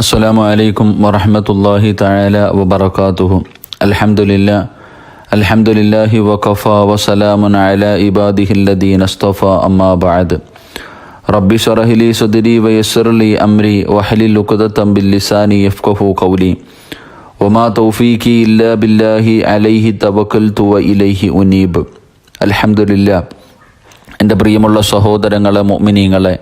അസ്സലാമു അലൈക്കും വറഹമത്തല്ലാഹി തആല വബറകാതുഹു. അൽഹംദുലില്ലാ അൽഹംദുലില്ലാഹി വഖഫ വസലാമുൻ അലാ ഇബാദിഹില്ലദീന അസ്തഫ അമ്മാ റബ്ബി ശറഹ് ലി സദ്രി വയസ്സിർ ലി അംരി വഹ്ലിൽ ഉഖദതം ബിൽലിസാനി യഫ്ഖഹു വമാ തൗഫീഖി ഇല്ലാ ബില്ലാഹി അലൈഹി തവക്കൽതു വ ഇലൈഹി ഉനീബ്. അൽഹംദുലില്ലാ എന്റെ പ്രിയമുള്ള സഹോദരങ്ങളെ മുഅ്മിനീങ്ങളെ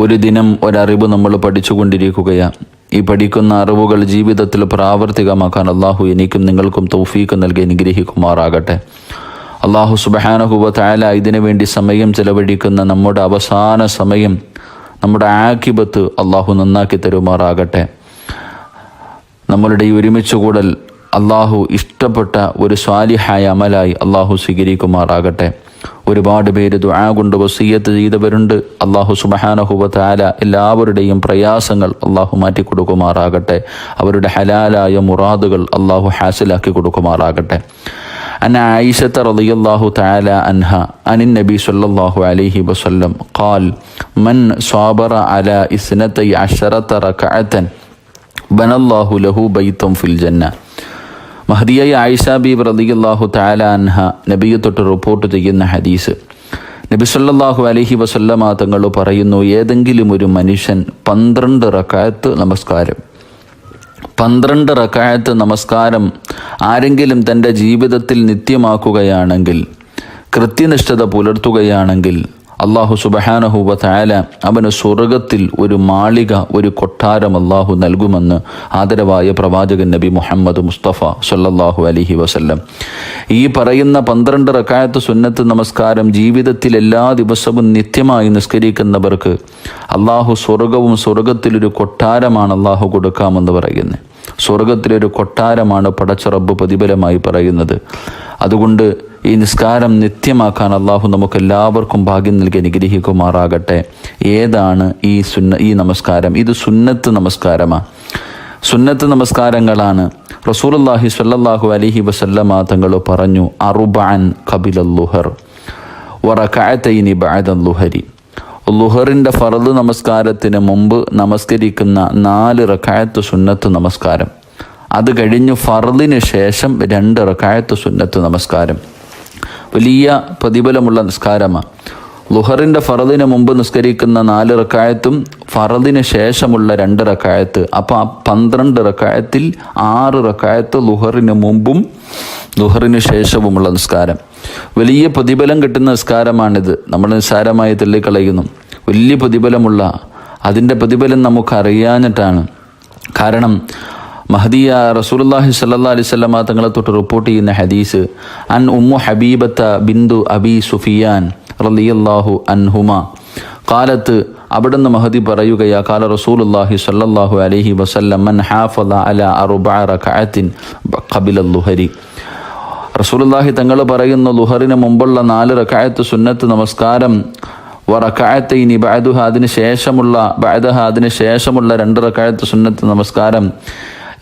ഒരു ദിനം ഒരറിവ് നമ്മൾ പഠിച്ചുകൊണ്ടിരിക്കുകയാണ് ഈ പഠിക്കുന്ന അറിവുകൾ ജീവിതത്തിൽ പ്രാവർത്തികമാക്കാൻ അള്ളാഹു എനിക്കും നിങ്ങൾക്കും തൗഫീക്ക് നൽകി അനുഗ്രഹിക്കുമാറാകട്ടെ. അള്ളാഹു സുബഹാനഹുബ തായാല ഇതിനു വേണ്ടി സമയം ചെലവഴിക്കുന്ന നമ്മുടെ അവസാന സമയം നമ്മുടെ ആക്കിബത്ത് അള്ളാഹു നന്നാക്കി തരുമാറാകട്ടെ. നമ്മളുടെ ഈ ഒരുമിച്ച് കൂടൽ അള്ളാഹു ഇഷ്ടപ്പെട്ട ഒരു സ്വാലിഹായ അമലായി അള്ളാഹു സ്വീകരിക്കുമാറാകട്ടെ. ഒരുപാട് പേര് ദുആ കൊണ്ട് വസീയത്ത് ചെയ്തവരുണ്ട് അള്ളാഹു സുബഹാനഹുബത്താല എല്ലാവരുടെയും പ്രയാസങ്ങൾ അള്ളാഹു മാറ്റി കൊടുക്കുമാറാകട്ടെ അവരുടെ ഹലാലായ മുറാദുകൾ അള്ളാഹു ഹാസിലാക്കി കൊടുക്കുമാറാകട്ടെ أن عائشة رضي الله تعالى عنها عن النبي صلى الله عليه وسلم قال من صابر على اثنتي عشرة ركعة بنى الله له بيتا في الجنة മഹദിയായി ആയിഷ ബി റദിയല്ലാഹു താലാൻഹ നബിയെ തൊട്ട് റിപ്പോർട്ട് ചെയ്യുന്ന ഹദീസ്. നബി സല്ലാഹു അലഹി വസല്ലമ തങ്ങൾ പറയുന്നു ഏതെങ്കിലും ഒരു മനുഷ്യൻ പന്ത്രണ്ട് റക്കായത്ത് നമസ്കാരം പന്ത്രണ്ട് റക്കായത്ത് നമസ്കാരം ആരെങ്കിലും തന്റെ ജീവിതത്തിൽ നിത്യമാക്കുകയാണെങ്കിൽ കൃത്യനിഷ്ഠത പുലർത്തുകയാണെങ്കിൽ അള്ളാഹു സുബഹാനഹുബ തായാല അവന് സ്വർഗത്തിൽ ഒരു മാളിക ഒരു കൊട്ടാരം അള്ളാഹു നൽകുമെന്ന് ആദരവായ പ്രവാചകൻ നബി മുഹമ്മദ് മുസ്തഫ സല്ലല്ലാഹു അലഹി വസല്ലം. ഈ പറയുന്ന പന്ത്രണ്ട് റക്കായത്ത് സുന്നത്ത് നമസ്കാരം ജീവിതത്തിൽ എല്ലാ ദിവസവും നിത്യമായി നിസ്കരിക്കുന്നവർക്ക് അള്ളാഹു സ്വർഗവും സ്വർഗത്തിലൊരു കൊട്ടാരമാണ് അള്ളാഹു കൊടുക്കാമെന്ന് പറയുന്നത് സ്വർഗത്തിലൊരു കൊട്ടാരമാണ് പടച്ചറബ് പ്രതിഫലമായി പറയുന്നത്. അതുകൊണ്ട് ഈ നിസ്കാരം നിത്യമാക്കാൻ അള്ളാഹു നമുക്ക് എല്ലാവർക്കും ഭാഗ്യം നൽകി അനുഗ്രഹിക്കുമാറാകട്ടെ. ഏതാണ് ഈ സുന്ന ഈ നമസ്കാരം? ഇത് സുന്നത്ത് നമസ്കാരമാണ് സുന്നത്ത് നമസ്കാരങ്ങളാണ്. റസൂലുള്ളാഹി സ്വല്ലല്ലാഹു അലൈഹി വസല്ലമ തങ്ങൾ പറഞ്ഞു അറുബാൻ കബിലുഹർ വറക്കായത്തൈനി ലുഹറിന്റെ ഫറദ് നമസ്കാരത്തിന് മുമ്പ് നമസ്കരിക്കുന്ന നാല് റക്കായത്ത് സുന്നത്ത് നമസ്കാരം. അത് കഴിഞ്ഞ് ഫറദിന് ശേഷം രണ്ട് റക്കായത്ത് സുന്നത്ത് നമസ്കാരം. വലിയ പ്രതിഫലമുള്ള നിസ്കാരമാണ് ലുഹറിന്റെ ഫറദിന് മുമ്പ് നിസ്കരിക്കുന്ന നാല് റക്കായത്തും ഫറദിന് ശേഷമുള്ള രണ്ട് റക്കായത്ത്. അപ്പോൾ ആ പന്ത്രണ്ട് റക്കായത്തിൽ ആറ് റക്കായത്ത് ലുഹറിന് മുമ്പും ലുഹറിന് ശേഷവുമുള്ള നിസ്കാരം. വലിയ പ്രതിഫലം കിട്ടുന്ന നിസ്കാരമാണിത്. നമ്മൾ നിസ്സാരമായി തള്ളിക്കളയുന്നു. വലിയ പ്രതിഫലമുള്ള അതിന്റെ പ്രതിഫലം നമുക്കറിയാഞ്ഞിട്ടാണ്. കാരണം മഹദിയ റസൂലുള്ളാഹി സ്വല്ലല്ലാഹി അലൈഹി വസല്ലമ തങ്ങളെ തൊട്ട് റിപ്പോർട്ട് ചെയ്യുന്ന ഹദീസ് അൻ ഉമ്മു ഹബീബത്ത ബിന്ദു അബി സുഫിയാൻ റളിയല്ലാഹു അൻഹുമ. കാലത്ത് അവിടുന്ന് മഹദി പറയുകയാ കാല റസൂലുള്ളാഹി സ്വല്ലല്ലാഹു അലൈഹി വസല്ലം മൻ ഹാഫദ അല അറുബഅ റകഅത്തിൻ ഖബില ലുഹരി. റസൂലുള്ളാഹി തങ്ങൾ പറയുന്ന ലുഹറിന് മുമ്പുള്ള നാല് റകഅത്ത് സുന്നത്ത് നമസ്കാരം വറക്കായത്തൈനി ബഅദുഹ അതിന് ശേഷമുള്ള ബഅദഹ അതിന് ശേഷമുള്ള രണ്ട് റക്കായത്ത് സുന്നത്ത് നമസ്കാരം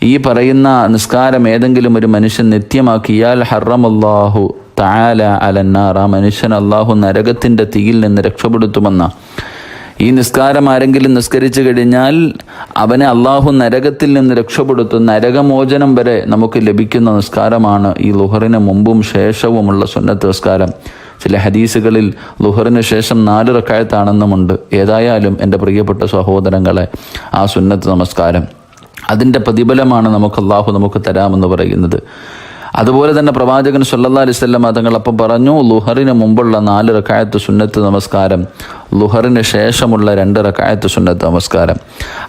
ഈ പറയുന്ന നിസ്കാരം ഏതെങ്കിലും ഒരു മനുഷ്യൻ നിത്യമാക്കിയാൽ ഹറമല്ലാഹു താല അലന്നാർ. ആ മനുഷ്യൻ അള്ളാഹു നരകത്തിന്റെ തീയിൽ നിന്ന് രക്ഷപ്പെടുത്തുമെന്ന. ഈ നിസ്കാരം ആരെങ്കിലും നിസ്കരിച്ചു കഴിഞ്ഞാൽ അവനെ അള്ളാഹു നരകത്തിൽ നിന്ന് രക്ഷപ്പെടുത്തും. നരകമോചനം വരെ നമുക്ക് ലഭിക്കുന്ന നിസ്കാരമാണ് ഈ ലുഹറിന് മുമ്പും ശേഷവുമുള്ള സുന്നത്ത് നിസ്കാരം. ചില ഹദീസുകളിൽ ലുഹറിന് ശേഷം നാല് റക്കായത്താണെന്നുമുണ്ട്. ഏതായാലും എന്റെ പ്രിയപ്പെട്ട സഹോദരങ്ങളെ ആ സുന്നത്ത് നമസ്കാരം. അതിന്റെ പ്രതിഫലമാണ് നമുക്ക് അള്ളാഹു നമുക്ക് തരാമെന്ന് പറയുന്നത്. അതുപോലെ തന്നെ പ്രവാചകൻ സല്ലാ അലൈഹി സ്വല്ലം തങ്ങൾ അപ്പം പറഞ്ഞു ലുഹറിന് മുമ്പുള്ള നാല് റക്കായത്ത് സുന്നത്ത് നമസ്കാരം ലുഹറിന് ശേഷമുള്ള രണ്ട് റക്കായത്ത് സുന്നത്ത് നമസ്കാരം.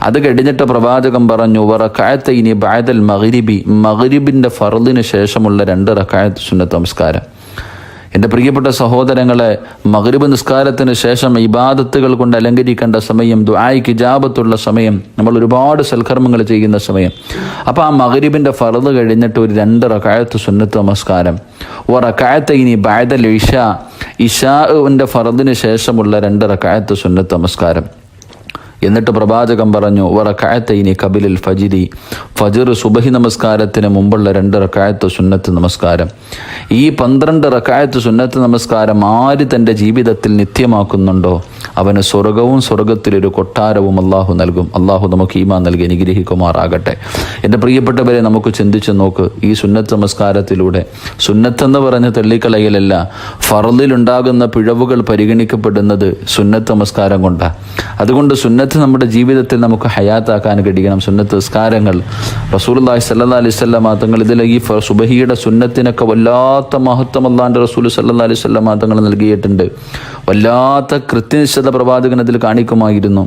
അത് കഴിഞ്ഞിട്ട് പ്രവാചകൻ പറഞ്ഞു വറക്കായത്ത് ഇനി ബായതൽ മഹരിബി മഹരിബിന്റെ ഫറുദിന് ശേഷമുള്ള രണ്ട് റക്കായത്ത് സുന്നത്ത് നമസ്കാരം. എന്റെ പ്രിയപ്പെട്ട സഹോദരങ്ങളെ മകരുബ് നിസ്കാരത്തിന് ശേഷം ഇബാദത്തുകൾ കൊണ്ട് അലങ്കരിക്കേണ്ട സമയം ദുആയ്ക്ക് ജാപത്തുള്ള സമയം നമ്മൾ ഒരുപാട് സൽക്കർമ്മങ്ങൾ ചെയ്യുന്ന സമയം. അപ്പോൾ ആ മകരുബിന്റെ ഫറത് കഴിഞ്ഞിട്ട് ഒരു രണ്ട് റക്കായത്ത് സുന്നത്ത് നമസ്കാരം. ഓ റക്കായത്ത് ഇനി ബാദൽ ഇഷ ഇഷാവിന്റെ ഫറദിന് ശേഷമുള്ള രണ്ട് റക്കായത്ത് സുന്നത്ത് നമസ്കാരം. എന്നിട്ട് പ്രവാചകം പറഞ്ഞു വറക്കായത്തൈനി കബിലിൽ ഫജിരി ഫജിർ സുബഹി നമസ്കാരത്തിന് മുമ്പുള്ള രണ്ട് റക്കായത്ത് സുന്നത്ത് നമസ്കാരം. ഈ പന്ത്രണ്ട് റക്കായത്ത് സുന്നത്ത് നമസ്കാരം ആര് തന്റെ ജീവിതത്തിൽ നിത്യമാക്കുന്നുണ്ടോ? അവന് സ്വർഗവും സ്വർഗത്തിലൊരു കൊട്ടാരവും അള്ളാഹു നൽകും. അള്ളാഹു നമുക്ക് ഈമാ നൽകി അനുഗ്രഹിക്കുമാറാകട്ടെ. എന്റെ പ്രിയപ്പെട്ടവരെ നമുക്ക് ചിന്തിച്ച് നോക്ക്. ഈ സുന്നത്ത് നമസ്കാരത്തിലൂടെ സുന്നത്തെന്ന് പറഞ്ഞ തള്ളിക്കളയിലല്ല ഫറലിലുണ്ടാകുന്ന പിഴവുകൾ പരിഗണിക്കപ്പെടുന്നത് സുന്നത്ത് നമസ്കാരം കൊണ്ടാണ് അതുകൊണ്ട് സുന്നത്ത് നമ്മുടെ ജീവിതത്തിൽ നമുക്ക് ഹയാത്താക്കാൻ കഴിയണം. സുന്നത്ത് നിസ്കാരങ്ങൾ റസൂലുള്ളാഹി സല്ലാ അലൈഹി വസല്ലം തങ്ങൾ ഇതിൽ ഈ സുബഹിയുടെ സുന്നത്തിനൊക്കെ വല്ലാത്ത മഹത്വം അള്ളാന്റെ റസൂൽ സല്ലാ അലൈഹി വസല്ലം തങ്ങൾ നൽകിയിട്ടുണ്ട്. വല്ലാത്ത കൃത്യനിഷ്ഠത വിശുദ്ധ പ്രവാചകനത്തിൽ കാണിക്കുമായിരുന്നു.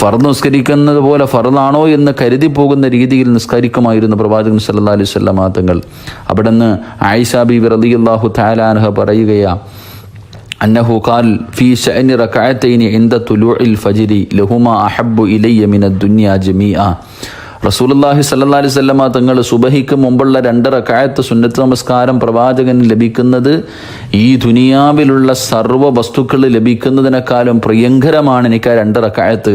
ഫർദ് നിസ്കരിക്കുന്നത് പോലെ ഫറദാണോ എന്ന് കരുതി പോകുന്ന രീതിയിൽ നിസ്കരിക്കുമായിരുന്നു പ്രവാചകൻ സല്ലാ അലൈഹി സ്വല്ലാമാങ്ങൾ അവിടെ നിന്ന് ആയിഷ ബി റലിയല്ലാഹു താലാൻഹ പറയുകയാ അന്നഹു ഖാൽ ഫീ ഷഅനി റകഅതൈനി ഇൻദ തുലൂഇൽ ഫജ്രി ലഹുമാ അഹബ്ബു ഇലയ്യ മിനദ് ദുനിയാ ജമീഅ. റസൂലുള്ളാഹി സല്ലല്ലാഹു അലൈഹി വസല്ലമ തങ്ങൾ സുബഹിക്ക് മുമ്പുള്ള രണ്ട് കായത്ത് സുന്നത്ത് നമസ്കാരം പ്രവാചകന് ലഭിക്കുന്നത് ഈ ദുനിയാവിലുള്ള സർവ വസ്തുക്കൾ ലഭിക്കുന്നതിനേക്കാളും പ്രിയങ്കരമാണ് എനിക്ക് ആ രണ്ട് കായത്ത്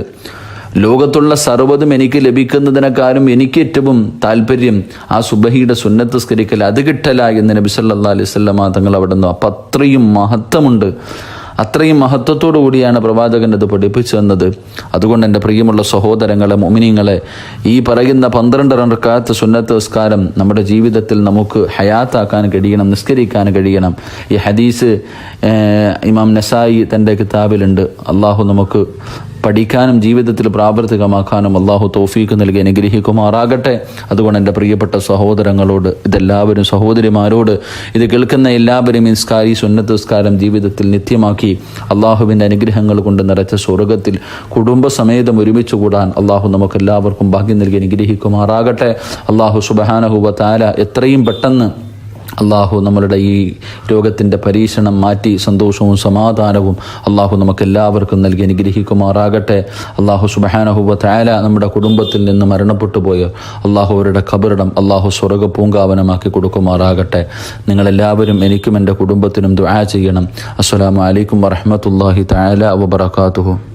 ലോകത്തുള്ള സർവതും എനിക്ക് ലഭിക്കുന്നതിനേക്കാളും എനിക്ക് ഏറ്റവും താല്പര്യം ആ സുബഹിയുടെ സുന്നത്ത് സ്കരിക്കൽ അത് കിട്ടല എന്ന് നബി സല്ലാ അലൈഹി വസല്ലമ തങ്ങൾ അവിടെ നിന്ന് അപ്പം അത്രയും മഹത്വമുണ്ട്. അത്രയും മഹത്വത്തോടു കൂടിയാണ് പ്രവാചകൻ ഇത് പഠിപ്പിച്ചു തന്നത് അതുകൊണ്ട് എന്റെ പ്രിയമുള്ള സഹോദരങ്ങളെ മൊമിനിങ്ങളെ ഈ പറയുന്ന പന്ത്രണ്ട് റക്കാത്ത സുന്നത്ത് നിസ്കാരം നമ്മുടെ ജീവിതത്തിൽ നമുക്ക് ഹയാത്താക്കാൻ കഴിയണം നിസ്കരിക്കാൻ കഴിയണം. ഈ ഹദീസ് ഇമാം നസായി തന്റെ കിതാബിലുണ്ട്. അള്ളാഹു നമുക്ക് പഠിക്കാനും ജീവിതത്തിൽ പ്രാവർത്തികമാക്കാനും അള്ളാഹു തോഫീക്ക് നൽകി അനുഗ്രഹിക്കുമാറാകട്ടെ. അതുകൊണ്ട് എന്റെ പ്രിയപ്പെട്ട സഹോദരങ്ങളോട് ഇതെല്ലാവരും സഹോദരിമാരോട് ഇത് കേൾക്കുന്ന എല്ലാവരും ഇൻസ്കാരി സുന്നത്തസ്കാരം ജീവിതത്തിൽ നിത്യമാക്കി അള്ളാഹുവിന്റെ അനുഗ്രഹങ്ങൾ കൊണ്ട് നിറച്ച സ്വർഗത്തിൽ കുടുംബസമേതം ഒരുമിച്ച് കൂടാൻ അള്ളാഹു നമുക്കെല്ലാവർക്കും ഭാഗ്യം നൽകി അനുഗ്രഹിക്കുമാറാകട്ടെ. അള്ളാഹു സുബഹാനഹുബ താല എത്രയും പെട്ടെന്ന് അള്ളാഹു നമ്മളുടെ ഈ രോഗത്തിന്റെ പരീക്ഷണം മാറ്റി സന്തോഷവും സമാധാനവും അള്ളാഹു നമുക്ക് എല്ലാവർക്കും നൽകി അനുഗ്രഹിക്കുമാറാകട്ടെ. അള്ളാഹു സുബഹാനഹുബ തായാല നമ്മുടെ കുടുംബത്തിൽ നിന്ന് മരണപ്പെട്ടു പോയ അള്ളാഹു അവരുടെ ഖബറിടം അള്ളാഹു സ്വർഗ പൂങ്കാവനമാക്കി കൊടുക്കുമാറാകട്ടെ. നിങ്ങളെല്ലാവരും എനിക്കും എന്റെ കുടുംബത്തിനും ദുആ ചെയ്യണം. അസ്സലാമു അലൈക്കും വറഹ്മത്തുള്ളാഹി തആല വബറകാതുഹു.